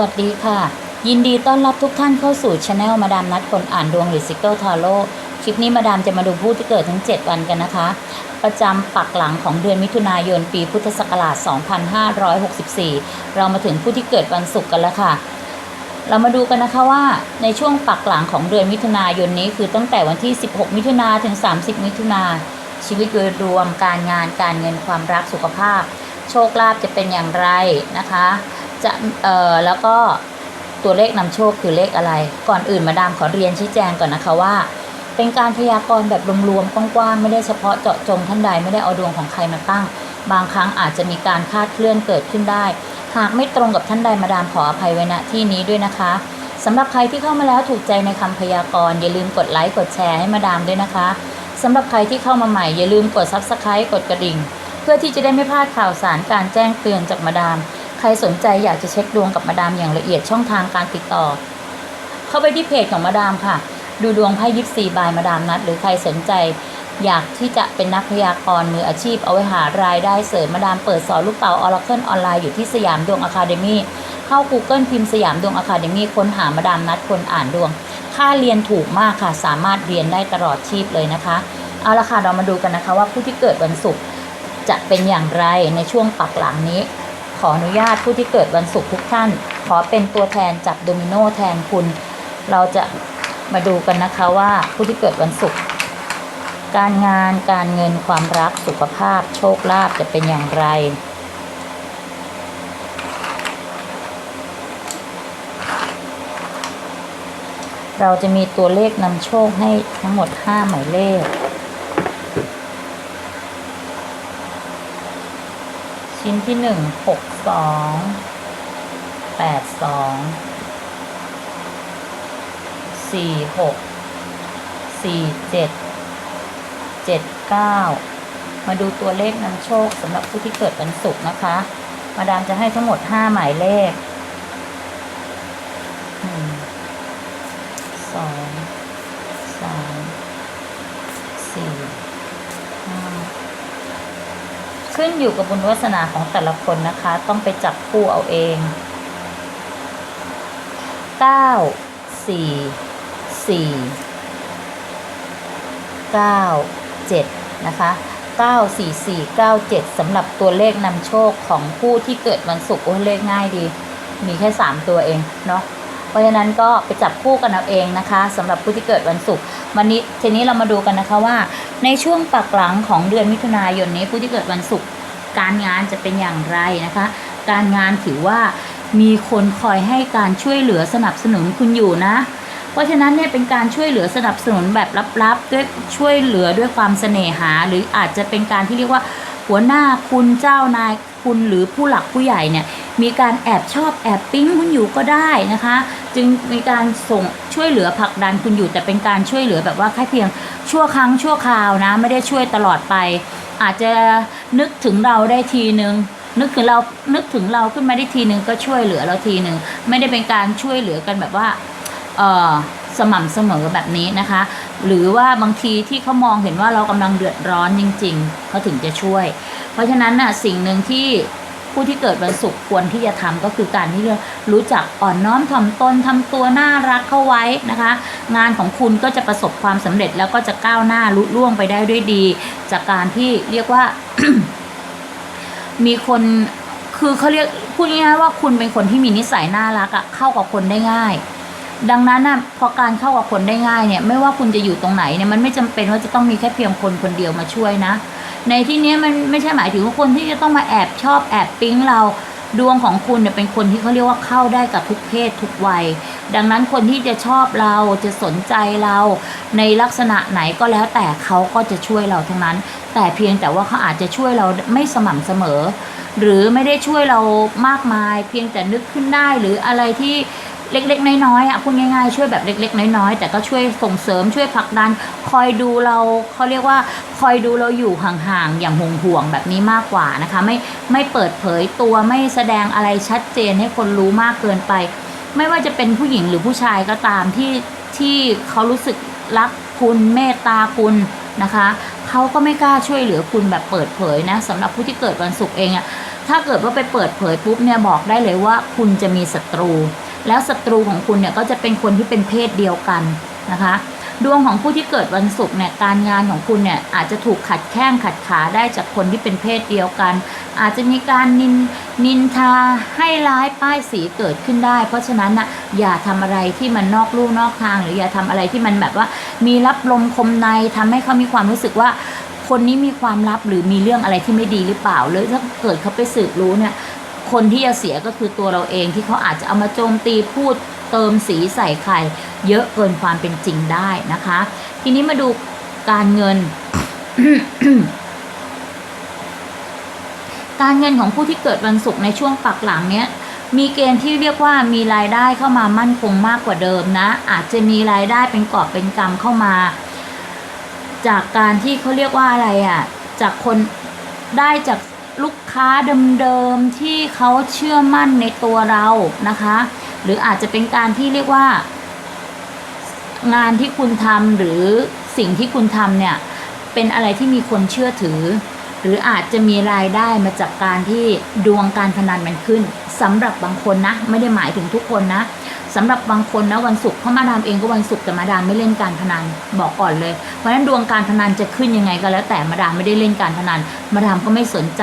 สวัสดีค่ะ ยินดีต้อนรับทุกท่านเข้าสู่ช anel มาดามนัดคนอ่านดวงหรือซิกเกิลทาโร่คลิปนี้มาดามจะมาดูผู้ที่เกิดทั้ง 7 วันกันนะคะ ประจำปักหลังของเดือนมิถุนายนปีพุทธศักราช 2564 เรามาถึงผู้ที่เกิดวันศุกร์กันแล้วค่ะ เรามาดูกันนะคะว่าในช่วงปักหลังของเดือนมิถุนายนนี้คือตั้งแต่วันที่ 16 มิถุนาถึง 30 มิถุนาชีวิตโดยรวมการงานการเงินความรักสุขภาพ โชคลาภจะเป็นอย่างไรนะคะ จะเอ่อแล้วก็ตัวเลขนำโชคคือเลขอะไร ก่อนอื่นมาดามขอเรียนชี้แจงก่อนนะคะว่า เป็นการพยากรณ์แบบรวมๆกว้างๆไม่ได้เฉพาะเจาะจงท่านใดไม่ได้เอาดวงของใครมาตั้ง บางครั้งอาจจะมีการคาดเคลื่อนเกิดขึ้นได้ หากไม่ตรงกับท่านใดมาดามขออภัยไว้ณที่นี้ด้วยนะคะสำหรับใครที่เข้ามาแล้วถูกใจในคำพยากรณ์อย่าลืมกดไลค์กดแชร์ให้มาดามด้วยนะคะสำหรับใครที่เข้ามาใหม่อย่าลืมกด Subscribe กดกระดิ่ง เพื่อที่จะได้ไม่พลาดข่าวสารการแจ้งเตือนจากมาดาม ใครสนใจอยากจะเช็คดวงกับมาดามอย่างละเอียดช่องทางการติดต่อ เข้าไปที่เพจของมาดามค่ะ ดูดวงไพ่ยิปซีบายมาดามนัด หรือใครสนใจ อยากที่จะเป็นนักพยากรณ์มืออาชีพเอาไว้หารายได้เสริมมาดามเปิดสอนลูกเต๋าออร์เคิลออนไลน์อยู่ที่สยามดวงอะคาเดมี่เข้า Google พิมพ์สยามดวงอะคาเดมี่ค้นหามาดามนัดคนอ่านดวง ค่าเรียนถูกมากค่ะ สามารถเรียนได้ตลอดชีพเลยนะคะเอาละค่ะเรามาดูกันนะคะว่าผู้ที่เกิดวันศุกร์จะเป็นอย่างไรในช่วงปักหลังนี้ ขออนุญาตผู้ที่เกิดวันศุกร์ทุกท่าน ขอเป็นตัวแทนจับโดมิโนแทนคุณ เราจะมาดูกันนะคะว่าผู้ที่เกิดวันศุกร์การงานการเงินความรักสุขภาพ โชคลาภจะเป็นอย่างไร เราจะมีตัวเลขนำโชคให้ทั้งหมด 5 หมายเลข ชิ้นที่หนึ่งหกสองแปดสองสี่หกสี่เจ็ดเจ็ดเก้ามาดูตัวเลขนำโชคสำหรับผู้ที่เกิดวันศุกร์นะคะ มาดามจะให้ทั้งหมดห้าหมายเลขหนึ่งสองสามสี่ห้า ขึ้ นอยู่กับบุญวาสนาของแต่ละคนนะคะ ต้องไปจับคู่เอาเอง 9 4 4 9 7 นะคะ9 4 4 9 7สำหรับตัวเลขนำโชคของผู้ที่เกิดวันศุกร์โอ้เลขง่ายดี มีแค่ 3 ตัวเองเนาะเพราะฉะนั้นก็ไปจับคู่กันเอาเองนะคะสำหรับผู้ที่เกิดวันศุกร์วันนี้ทีนี้เรามาดูกันนะคะว่า ในช่วงปักหลังของเดือนมิถุนายนนี้ผู้ที่เกิดวันศุกร์ การงานจะเป็นอย่างไรนะคะ การงานถือว่ามีคนคอยให้การช่วยเหลือสนับสนุนคุณอยู่นะ เพราะฉะนั้นเนี่ยเป็นการช่วยเหลือสนับสนุนแบบลับๆ ด้วยช่วยเหลือด้วยความเสน่หา หรืออาจจะเป็นการที่เรียกว่า หัวหน้าคุณเจ้านายคุณหรือผู้หลักผู้ใหญ่เนี่ยมีการแอบชอบแอบปิ๊งคุณอยู่ก็ได้นะคะ จึงมีการส่งช่วยเหลือผลักดันคุณอยู่แต่เป็นการช่วยเหลือแบบว่าแค่เพียง ชั่วครั้งชั่วคราวนะ ไม่ได้ช่วยตลอดไป อาจจะนึกถึงเราได้ทีนึงนึกถึงเรานึกถึงเราขึ้นมาได้ทีนึงก็ช่วยเหลือเราทีนึงไม่ได้เป็นการช่วยเหลือกันแบบว่าเออสม่ำเสมอแบบนี้นะคะ หรือว่าบางทีที่เขามองเห็นว่าเรากำลังเดือดร้อนจริง ๆเขาถึงจะช่วย เพราะฉะนั้นน่ะสิ่งหนึ่งที่ ผู้ที่เกิดวันศุกร์ควรที่จะทำก็คือการที่จะรู้จักอ่อนน้อมถ่อมตนทำตัวน่ารักเข้าไว้นะคะ งานของคุณก็จะประสบความสำเร็จแล้วก็จะก้าวหน้าลุล่วงไปได้ด้วยดี จากการที่เรียกว่า มีคนคือเขาเรียกพูดง่ายๆว่าคุณเป็นคนที่มีนิสัยน่ารักอะเข้ากับคนได้ง่ายดังนั้นนะพอการเข้ากับคนได้ง่ายเนี่ย ไม่ว่าคุณจะอยู่ตรงไหนเนี่ยมันไม่จำเป็นว่าจะต้องมีแค่เพียงคนคนเดียวมาช่วยนะ ในที่นี้มันไม่ใช่หมายถึงว่าคนที่จะต้องมาแอบชอบแอบปิ๊งเราดวงของคุณเนี่ยเป็นคนที่เขาเรียกว่าเข้าได้กับทุกเพศทุกวัย ดังนั้นคนที่จะชอบเราจะสนใจเราในลักษณะไหนก็แล้วแต่เขาก็จะช่วยเราทั้งนั้น แต่เพียงแต่ว่าเขาอาจจะช่วยเราไม่สม่ำเสมอ หรือไม่ได้ช่วยเรามากมาย เพียงแต่นึกขึ้นได้หรืออะไรที่ เล็กๆ น้อยๆอะพูดง่ายๆช่วยแบบเล็ก ๆ น้อยๆแต่ก็ช่วยส่งเสริมช่วยผลักดัน คอยดูเราเขาเรียกว่าคอยดูเราอยู่ห่างๆอย่างห่วงๆแบบนี้มากกว่านะคะ ไม่ไม่เปิดเผยตัวไม่แสดงอะไรชัดเจนให้คนรู้มากเกินไป ไม่ว่าจะเป็นผู้หญิงหรือผู้ชายก็ตามที่ที่เขารู้สึกรักคุณเมตตาคุณนะคะเขาก็ไม่กล้าช่วยเหลือคุณแบบเปิดเผยนะสำหรับผู้ที่เกิดวันศุกร์เองอะถ้าเกิดว่าไปเปิดเผยปุ๊บเนี่ยบอกได้เลยว่าคุณจะมีศัตรู แล้วศัตรูของคุณเนี่ยก็จะเป็นคนที่เป็นเพศเดียวกันนะคะ ดวงของผู้ที่เกิดวันศุกร์เนี่ยการงานของคุณเนี่ยอาจจะถูกขัดแข้งขัดขาได้จากคนที่เป็นเพศเดียวกัน อาจจะมีการนินนินทาให้ร้ายป้ายสีเกิดขึ้นได้ เพราะฉะนั้นนะอย่าทำอะไรที่มันนอกลู่นอกทาง หรืออย่าทำอะไรที่มันแบบว่า มีรับลมคมในทำให้เขามีความรู้สึกว่าคนนี้มีความลับหรือมีเรื่องอะไรที่ไม่ดีหรือเปล่าหรือถ้าเกิดเขาไปสืบรู้เนี่ย คนที่จะเสียก็คือตัวเราเองที่เขาอาจจะเอามาโจมตีพูดเติมสีใส่ใครเยอะเกินความเป็นจริงได้นะคะ ทีนี้มาดูการเงิน การเงินของผู้ที่เกิดวันศุกร์ในช่วงปักหลังเนี้ยมีเกณฑ์ที่เรียกว่ามีรายได้เข้ามามั่นคงมากกว่าเดิมนะ อาจจะมีรายได้เป็นกอบเป็นกำเข้ามา จากการที่เขาเรียกว่าอะไรอะ่ะ จากคนได้จาก ลูกค้าเดิมๆที่เขาเชื่อมั่นในตัวเรานะคะ หรืออาจจะเป็นการที่เรียกว่า งานที่คุณทำหรือสิ่งที่คุณทำเนี่ย เป็นอะไรที่มีคนเชื่อถือ หรืออาจจะมีรายได้มาจากการที่ดวงการพนันมันขึ้นสำหรับบางคนนะ ไม่ได้หมายถึงทุกคนนะ สำหรับบางคนนะวันศุกร์เพราะมาดามเองก็วันศุกร์แต่มาดามไม่เล่นการพนันบอกก่อนเลย เพราะฉะนั้นดวงการพนันจะขึ้นยังไงก็แล้ว แต่มาดามไม่ได้เล่นการพนัน มาดามก็ไม่สนใจ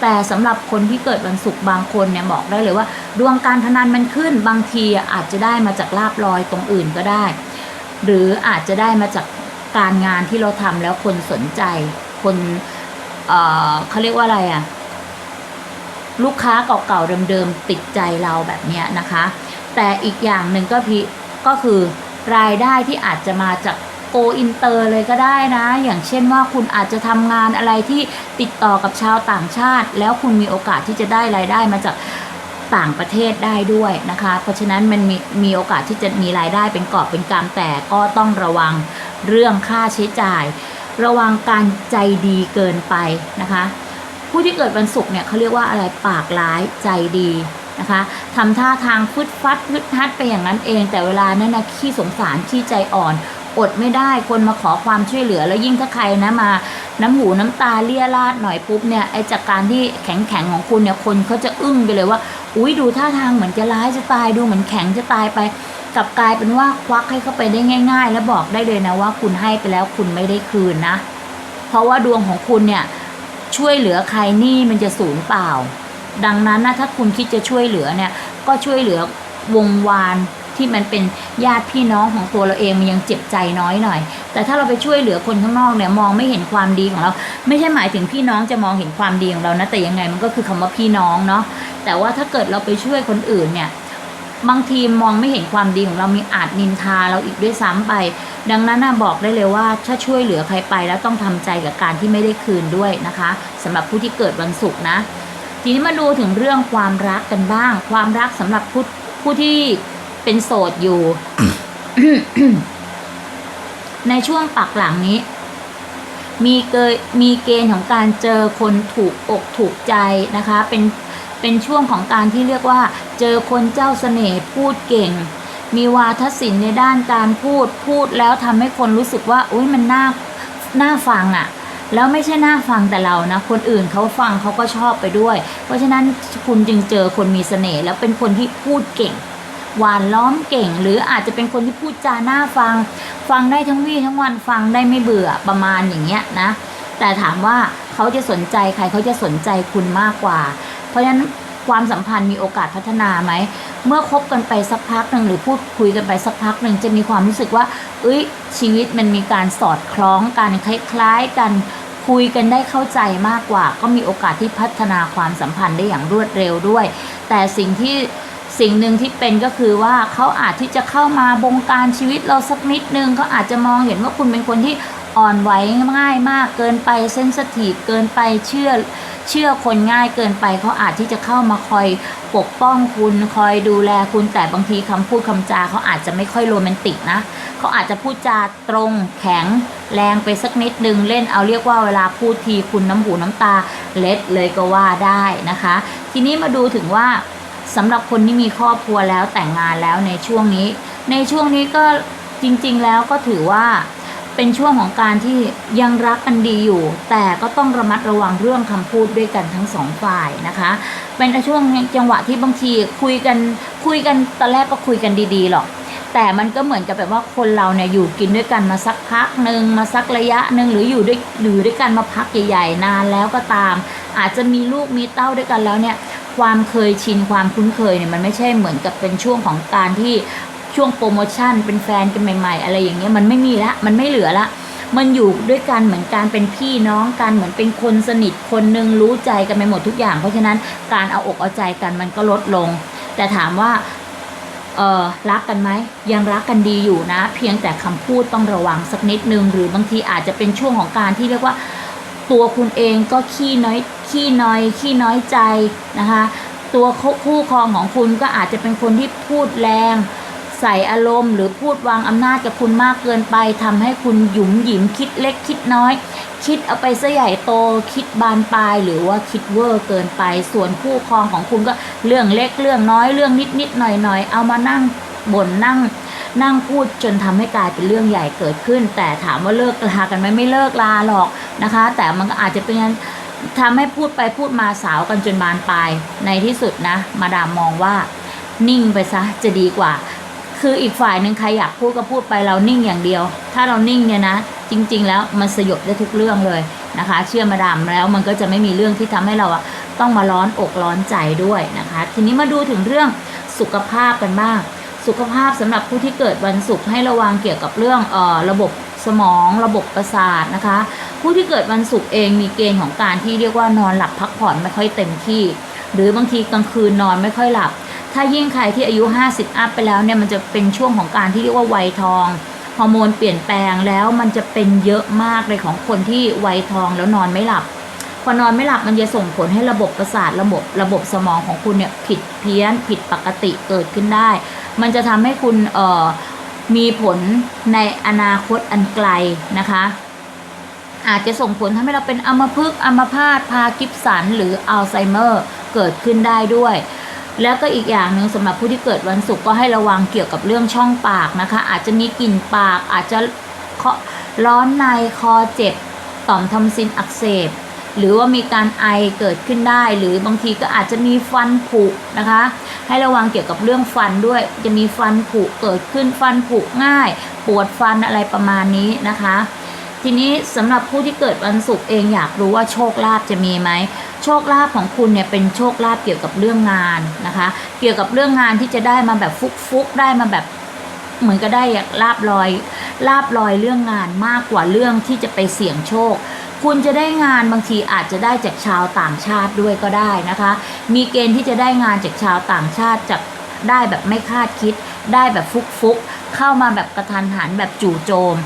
แต่สำหรับคนที่เกิดวันศุกร์บางคนเนี่ยบอกได้เลยว่า ดวงการพนันมันขึ้นบางทีอาจจะได้มาจากลาบลอยตรงอื่นก็ได้ หรืออาจจะได้มาจากการงานที่เราทำแล้วคนสนใจ คนเออเขาเรียกว่าอะไรอะลูกค้าเก่าๆเดิมๆติดใจเราแบบเนี้ยนะคะ แต่อีกอย่างหนึ่งก็พิก็คือรายได้ที่อาจจะมาจากโกอินเตอร์เลยก็ได้นะ อย่างเช่นว่าคุณอาจจะทำงานอะไรที่ติดต่อกับชาวต่างชาติ แล้วคุณมีโอกาสที่จะได้รายได้มาจากต่างประเทศได้ด้วยนะคะ เพราะฉะนั้นมันมีมีโอกาสที่จะมีรายได้เป็นกอบเป็นกำแต่ก็ต้องระวังเรื่องค่าใช้จ่าย ระวังการใจดีเกินไปนะคะ ผู้ที่เกิดวันศุกร์เนี่ยเขาเรียกว่าอะไรปากร้ายใจดี นะคะทำท่าทางฟึดฟัดฟึดฮัดไปอย่างนั้นเอง แต่เวลานั้นนะขี้สงสารขี้ใจอ่อนอดไม่ได้คนมาขอความช่วยเหลือแล้วยิ่งถ้าใครนะมา น้ำหูน้ำตาเลี่ยราดหน่อยปุ๊บเนี่ยไอจากการที่แข็งแข็งของคุณเนี่ยคนเขาจะอึ้งไปเลยว่า อุ้ยดูท่าทางเหมือนจะร้ายจะตายดูเหมือนแข็งจะตายไปกลับกลายเป็นว่าควักให้เข้าไปได้ง่าย ๆ แล้วบอกได้เลยนะว่าคุณให้ไปแล้วคุณไม่ได้คืนนะ เพราะว่าดวงของคุณเนี่ยช่วยเหลือใครนี่มันจะสูญเปล่า ดังนั้นนะถ้าคุณคิดจะช่วยเหลือเนี่ยก็ช่วยเหลือวงวานที่มันเป็นญาติพี่น้องของตัวเราเองมันยังเจ็บใจน้อยหน่อย แต่ถ้าเราไปช่วยเหลือคนข้างนอกเนี่ยมองไม่เห็นความดีของเรา ไม่ใช่หมายถึงพี่น้องจะมองเห็นความดีของเรานะแต่ยังไงมันก็คือคำว่าพี่น้องเนาะแต่ว่าถ้าเกิดเราไปช่วยคนอื่นเนี่ยบางทีมองไม่เห็นความดีของเรามีอาจนินทาเราอีกด้วยซ้ำไป ดังนั้นนะบอกได้เลยว่าถ้าช่วยเหลือใครไปแล้วต้องทำใจกับการที่ไม่ได้คืนด้วยนะคะสำหรับผู้ที่เกิดวันศุกร์นะ ทีนี้มาดูถึงเรื่องความรักกันบ้าง ความรักสำหรับผู้ผู้ที่เป็นโสดอยู่ ในช่วงปักหลังนี้ มีเกยมีเกณฑ์ของการเจอคนถูกอกถูกใจนะคะ เป็นเป็นช่วงของการที่เรียกว่า เจอคนเจ้าเสน่ห์พูดเก่ง มีวาทศิลป์ในด้านการพูดพูดแล้วทำให้คนรู้สึกว่าอุ้ยมันน่าน่าฟังอะ่ะ แล้วไม่ใช่น่าฟังแต่เรานะ คนอื่นเขาฟังเขาก็ชอบไปด้วย เพราะฉะนั้นคุณจึงเจอคนมีเสน่ห์แล้วเป็นคนที่พูดเก่งหวานล้อมเก่ง หรืออาจจะเป็นคนที่พูดจาหน่าฟัง ฟังได้ทั้งวี่ทั้งวันฟังได้ไม่เบื่อประมาณอย่างเงี้ยนะ แต่ถามว่าเขาจะสนใจใครเขาจะสนใจคุณมากกว่า เพราะฉะนั้นความสัมพันธ์มีโอกาสพัฒนาไหม เมื่อคบกันไปสักพักหนึ่งหรือพูดคุยกันไปสักพักหนึ่งจะมีความรู้สึกว่า เอ้ย ชีวิตมันมีการสอดคล้องกันคล้ายๆกันคุยกันได้เข้าใจมากกว่า ก็มีโอกาสที่พัฒนาความสัมพันธ์ได้อย่างรวดเร็วด้วย แต่สิ่งที่สิ่งหนึ่งที่เป็นก็คือว่าเขาอาจที่จะเข้ามาบงการชีวิตเราสักนิดนึงเขาอาจจะมองเห็นว่าคุณเป็นคนที่อ่อนไหวง่ายมากเกินไปเซนสทีฟเกินไปเชื่อ เชื่อคนง่ายเกินไปเขาอาจที่จะเข้ามาคอยปกป้องคุณคอยดูแลคุณแต่บางทีคำพูดคำจาเขาอาจจะไม่ค่อยโรแมนติกนะเขาอาจจะพูดจาตรงแข็งแรงไปสักนิดนึงเล่นเอาเรียกว่าเวลาพูดทีคุณน้ำหูน้ำตาเล็ดเลยก็ว่าได้นะคะ ทีนี้มาดูถึงว่าสำหรับคนที่มีครอบครัวแล้วแต่งงานแล้วในช่วงนี้ ในช่วงนี้ก็จริง ๆ แล้วก็ถือว่า เป็นช่วงของการที่ยังรักกันดีอยู่ แต่ก็ต้องระมัดระวังเรื่องคำพูดด้วยกันทั้งสองฝ่ายนะคะ เป็นช่วงจังหวะที่บางทีคุยกันคุยกันตอนแรกก็คุยกันดีๆหรอกแต่มันก็เหมือนกับแบบว่าคนเราเนี่ยอยู่กินด้วยกันมาสักพักหนึ่งมาสักระยะหนึ่งหรืออยู่ด้วยหรือด้วยกันมาพักใหญ่ๆ นานแล้วก็ตาม อาจจะมีลูกมีเต้าด้วยกันแล้วเนี่ยความเคยชินความคุ้นเคยเนี่ยมันไม่ใช่เหมือนกับเป็นช่วงของการที่ ช่วงโปรโมชั่นเป็นแฟนกันใหม่ ๆ อะไรอย่างเงี้ยมันไม่มีละมันไม่เหลือละมันอยู่ด้วยกันเหมือนการเป็นพี่น้องกันเหมือนเป็นคนสนิทคนหนึ่งรู้ใจกันไปหมดทุกอย่าง เพราะฉะนั้นการเอาอกเอาใจกันมันก็ลดลง แต่ถามว่าเออรักกันไหมยังรักกันดีอยู่นะ เพียงแต่คำพูดต้องระวังสักนิดนึง หรือบางทีอาจจะเป็นช่วงของการที่เรียกว่าตัวคุณเองก็ขี้น้อยขี้น้อยขี้น้อยใจนะคะ ตัวคู่ครองของคุณก็อาจจะเป็นคนที่พูดแรง ใส่อารมณ์ หรือพูดวางอำนาจกับคุณมากเกินไปทำให้คุณหยุมหยิมคิดเล็กคิดน้อย คิดเอาไปซะใหญ่โตคิดบานปลาย หรือว่าคิดเวอร์เกินไป ส่วนคู่ครองของคุณก็เรื่องเล็กเรื่องน้อยเรื่องนิดนิดหน่อยหน่อยเอามานั่งบ่นนั่งนั่งพูดจนทำให้กลายเป็นเรื่องใหญ่เกิดขึ้น แต่ถามว่าเลิกลากันไหมไม่เลิกลาหรอกนะคะ แต่มันก็อาจจะเป็นทำให้พูดไปพูดมาสาวกันจนบานปลายในที่สุดนะ มาดามมองว่านิ่งไปซะจะดีกว่า คืออีกฝ่ายหนึ่งใครอยากพูดก็พูดไปเรานิ่งอย่างเดียว ถ้าเรานิ่งเนี่ยนะ จริง ๆ แล้วมันสยบได้ทุกเรื่องเลยนะคะ เชื่อมาดามแล้วมันก็จะไม่มีเรื่องที่ทำให้เราอะต้องมาร้อนอกร้อนใจด้วยนะคะ ทีนี้มาดูถึงเรื่องสุขภาพกันบ้าง สุขภาพสำหรับผู้ที่เกิดวันศุกร์ให้ระวังเกี่ยวกับเรื่องเออระบบสมองระบบประสาทนะคะ ผู้ที่เกิดวันศุกร์เองมีเกณฑ์ของการที่เรียกว่านอนหลับพักผ่อนไม่ค่อยเต็มที่ หรือบางทีกลางคืนนอนไม่ค่อยหลับ ถ้ายิ่งใครที่อายุ 50 อัพไปแล้วเนี่ยมันจะเป็นช่วงของการที่เรียกว่าวัยทองฮอร์โมนเปลี่ยนแปลงแล้วมันจะเป็นเยอะมากเลยของคนที่วัยทองแล้วนอนไม่หลับพอนอนไม่หลับมันจะส่งผลให้ระบบประสาทระบบระบบสมองของคุณเนี่ยผิดเพี้ยนผิดปกติเกิดขึ้นได้ มันจะทำให้คุณเอ่อมีผลในอนาคตอันไกลนะคะ อาจจะส่งผลทำให้เราเป็นอัมพฤกษ์อัมพาตพากิฟสันหรืออัลไซเมอร์เกิดขึ้นได้ด้วย แล้วก็อีกอย่างหนึ่งสำหรับผู้ที่เกิดวันศุกร์ก็ให้ระวังเกี่ยวกับเรื่องช่องปากนะคะ อาจจะมีกลิ่นปาก อาจจะเคาะร้อนในคอเจ็บต่อมทำซินอักเสบ หรือว่ามีการไอเกิดขึ้นได้ หรือบางทีก็อาจจะมีฟันผุนะคะ ให้ระวังเกี่ยวกับเรื่องฟันด้วย จะมีฟันผุเกิดขึ้นฟันผุง่าย ปวดฟันอะไรประมาณนี้นะคะ ทีนี้สำหรับผู้ที่เกิดวันศุกร์เองอยากรู้ว่าโชคลาภจะมีไหมโชคลาภของคุณเนี่ยเป็นโชคลาภเกี่ยวกับเรื่องงานนะคะ เกี่ยวกับเรื่องงานที่จะได้มาแบบฟุกๆได้มาแบบเหมือนก็ได้ลาบลอยลาบลอยเรื่องงานมากกว่าเรื่องที่จะไปเสี่ยงโชค คุณจะได้งานบางทีอาจจะได้จากชาวต่างชาติด้วยก็ได้นะคะ มีเกณฑ์ที่จะได้งานจากชาวต่างชาติจากได้แบบไม่คาดคิด ได้แบบฟุกๆเข้ามาแบบกระทันหันแบบจู่โจม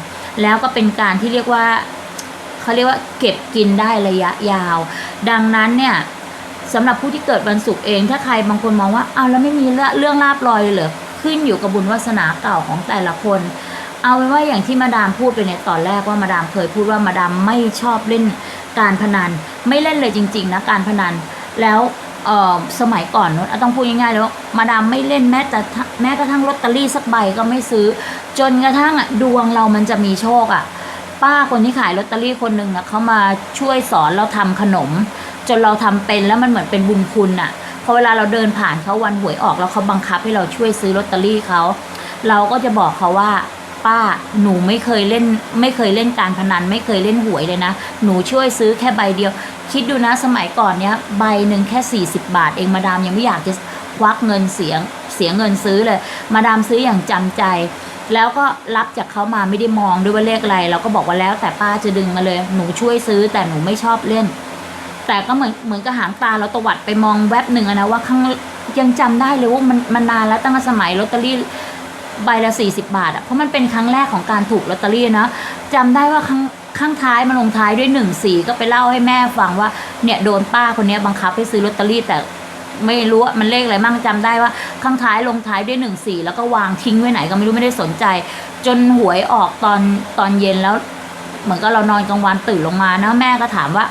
แล้วก็เป็นการที่เรียกว่าเขาเรียกว่าเก็บกินได้ระยะยาว ดังนั้นเนี่ยสำหรับผู้ที่เกิดวันศุกร์เองถ้าใครบางคนมองว่าเอาแล้วไม่มีเรื่องลาบลอยเลยเหรอขึ้นอยู่กับบุญวาสนาเก่าของแต่ละคน เอาเป็นว่าอย่างที่มาดามพูดไปในตอนแรกว่ามาดามเคยพูดว่ามาดามไม่ชอบเล่นการพนัน ไม่เล่นเลยจริง ๆ นะการพนันแล้ว เออสมัยก่อนเอะต้องพูดง่ายๆแล้วมาดามไม่เล่นแม้แต่แม้กระทั่งลอตเตอรี่สักใบก็ไม่ซื้อ จนกระทั่งอะดวงเรามันจะมีโชคอะ ป้าคนที่ขายลอตเตอรี่คนหนึ่งนะเขามาช่วยสอนเราทำขนม จนเราทำเป็นแล้วมันเหมือนเป็นบุญคุณอะพอเวลาเราเดินผ่านเขาวันหวยออกแล้วเขาบังคับให้เราช่วยซื้อลอตเตอรี่เขาเราก็จะบอกเขาว่าป้าหนูไม่เคยเล่น ไม่เคยเล่นการพนัน ไม่เคยเล่นหวยเลยนะ หนูช่วยซื้อแค่ใบเดียว คิดดูนะสมัยก่อนเนี้ยใบหนึ่งแค่ 40 บาท เองมาดามยังไม่อยากจะควักเงินเสียงเสียเงินซื้อเลย มาดามซื้ออย่างจำใจ แล้วก็รับจากเขามาไม่ได้มองด้วยว่าเลขอะไรเราก็บอกว่าแล้วแต่ป้าจะดึงมาเลยหนูช่วยซื้อแต่หนูไม่ชอบเล่น แต่ก็เหมือนเหมือนกับหางตาเราตวัดไปมองแวบหนึ่งนะว่าข้างยังจำได้เลยว่ามันมันนานแล้วตั้งแต่สมัยลอตเตอรี่ใบละสี่สิบาทอะเพราะมันเป็นครั้งแรกของการถูกลอตเตอรี่นะจำได้ว่าข้ง ข้างท้ายมันลงท้ายด้วยหนึ่งสี่ก็ไปเล่าให้แม่ฟังว่าเนี่ยโดนป้าคนนี้บังคับให้ซื้อลอตเตอรี่แต่ไม่รู้ว่ามันเลขอะไรมั่งจำได้ว่า ข้างท้ายลงท้ายด้วยหนึ่งสี่แล้วก็วางทิ้งไว้ไหนก็ไม่รู้ไม่ได้สนใจ จนหวยออกตอนตอนเย็นแล้ว เหมือนกับเรานอนกลางวันตื่นลงมานะแม่ก็ถามว่า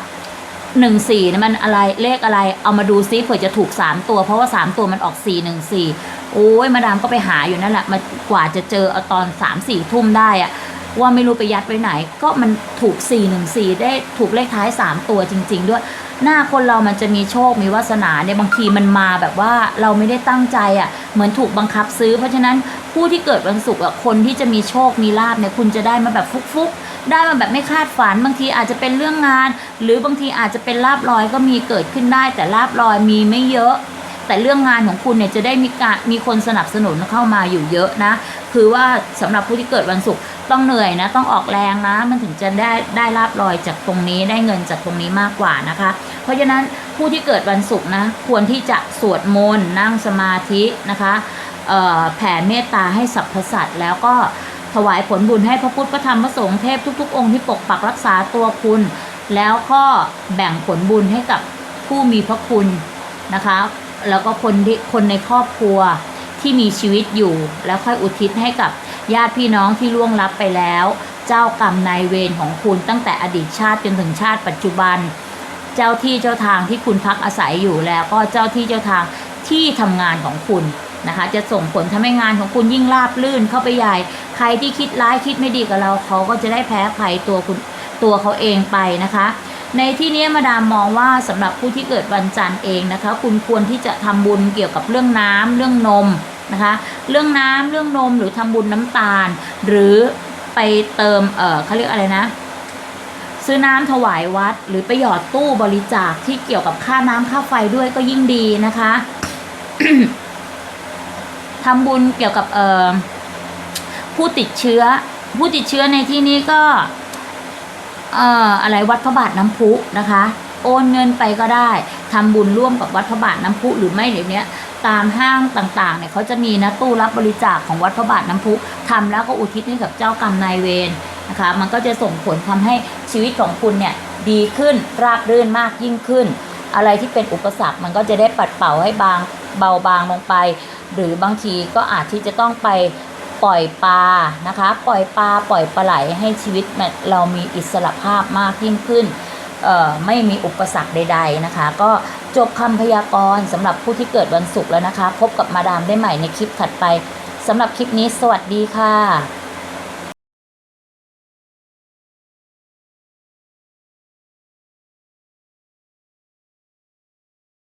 หนึ่งสี่นี่มันอะไรเลขอะไรเอามาดูซิเผื่อจะถูกสามตัวเพราะว่าสามตัวมันออกสี่หนึ่งสี่โอ้ยมาดามก็ไปหาอยู่นั่นแหละมากว่าจะเจอเอาตอนสามสี่ทุ่มได้อะ ว่าไม่รู้ไปยัดไว้ไหน ก็มันถูก 414 ได้ถูกเลขท้าย 3 ตัวจริง ๆ ด้วย หน้าคนเรามันจะมีโชคมีวาสนาเนี่ยบางทีมันมาแบบว่าเราไม่ได้ตั้งใจอะ่ะเหมือนถูกบังคับซื้อ เพราะฉะนั้นผู้ที่เกิดวันศุกร์อะคนที่จะมีโชคมีลาบเนี่ยคุณจะได้มาแบบฟุกๆ ได้มาแบบไม่คาดฝัน บางทีอาจจะเป็นเรื่องงาน หรือบางทีอาจจะเป็นลาบลอยก็มีเกิดขึ้นได้ แต่ลาบลอยมีไม่เยอะแต่เรื่องงานของคุณเนี่ยจะได้มีการมีคนสนับสนุนเข้ามาอยู่เยอะนะ คือว่าสำหรับผู้ที่เกิดวันศุกร์ ต้องเหนื่อยนะ ต้องออกแรงนะ มันถึงจะได้ได้ลาบลอยจากตรงนี้ได้เงินจากตรงนี้มากกว่านะคะ เพราะฉะนั้นผู้ที่เกิดวันศุกร์นะ ควรที่จะสวดมนต์นั่งสมาธินะคะแผ่เมตตาให้สรรพสัตว์แล้วก็ถวายผลบุญให้พระพุทธพระธรรมพระสงฆ์เทพทุก ๆ องค์ที่ปกปักรักษาตัวคุณ แล้วก็แบ่งผลบุญให้กับผู้มีพระคุณนะคะ แล้วก็คนที่คนในครอบครัว ที่มีชีวิตอยู่ แล้วค่อยอุทิศให้กับญาติพี่น้องที่ล่วงลับไปแล้ว เจ้ากรรมนายเวรของคุณตั้งแต่อดีตชาติจนถึงชาติปัจจุบัน เจ้าที่เจ้าทางที่คุณพักอาศัยอยู่แล้วก็เจ้าที่เจ้าทางที่ทำงานของคุณนะคะ จะส่งผลทำให้งานของคุณยิ่งราบลื่นเข้าไปใหญ่ ใครที่คิดร้ายคิดไม่ดีกับเราเขาก็จะได้แพ้ภัยตัวคุณตัวเขาเองไปนะคะ ในที่นี้มาดามมองว่าสำหรับผู้ที่เกิดวันจันทร์เองนะคะ คุณควรที่จะทำบุญเกี่ยวกับเรื่องน้ำเรื่องนมนะคะ เรื่องน้ำเรื่องนมหรือทำบุญน้ำตาล หรือไปเติมเออเขาเรียกอะไรนะ ซื้อน้ำถวายวัด หรือไปหยอดตู้บริจาคที่เกี่ยวกับค่าน้ำค่าไฟด้วยก็ยิ่งดีนะคะทำบุญเกี่ยวกับเออผู้ติดเชื้อ ผู้ติดเชื้อในที่นี้ก็ เอ่ออะไรวัดพระบาทน้ำพุนะคะ โอนเงินไปก็ได้ทำบุญร่วมกับวัดพระบาทน้ำพุหรือไม่เดี๋ยวนี้ตามห้างต่างๆเนี่ยเขาจะมีนะตู้รับบริจาคของวัดพระบาทน้ำพุทำแล้วก็อุทิศให้กับเจ้ากรรมนายเวรนะคะ มันก็จะส่งผลทำให้ชีวิตของคุณเนี่ยดีขึ้นราบรื่นมากยิ่งขึ้น อะไรที่เป็นอุปสรรคมันก็จะได้ปัดเป่าให้บางเบาบางลงไป หรือบางทีก็อาจที่จะต้องไป ปล่อยปลานะคะ ปล่อยปลาปล่อยปลาไหลให้ชีวิตเรามีอิสระภาพมากยิ่งขึ้นเอ่อไม่มีอุปสรรคใด ๆนะคะ ก็จบคำพยากรณ์สำหรับผู้ที่เกิดวันศุกร์แล้วนะคะ พบกับมาดามได้ใหม่ในคลิปถัดไปสำหรับคลิปนี้สวัสดีค่ะ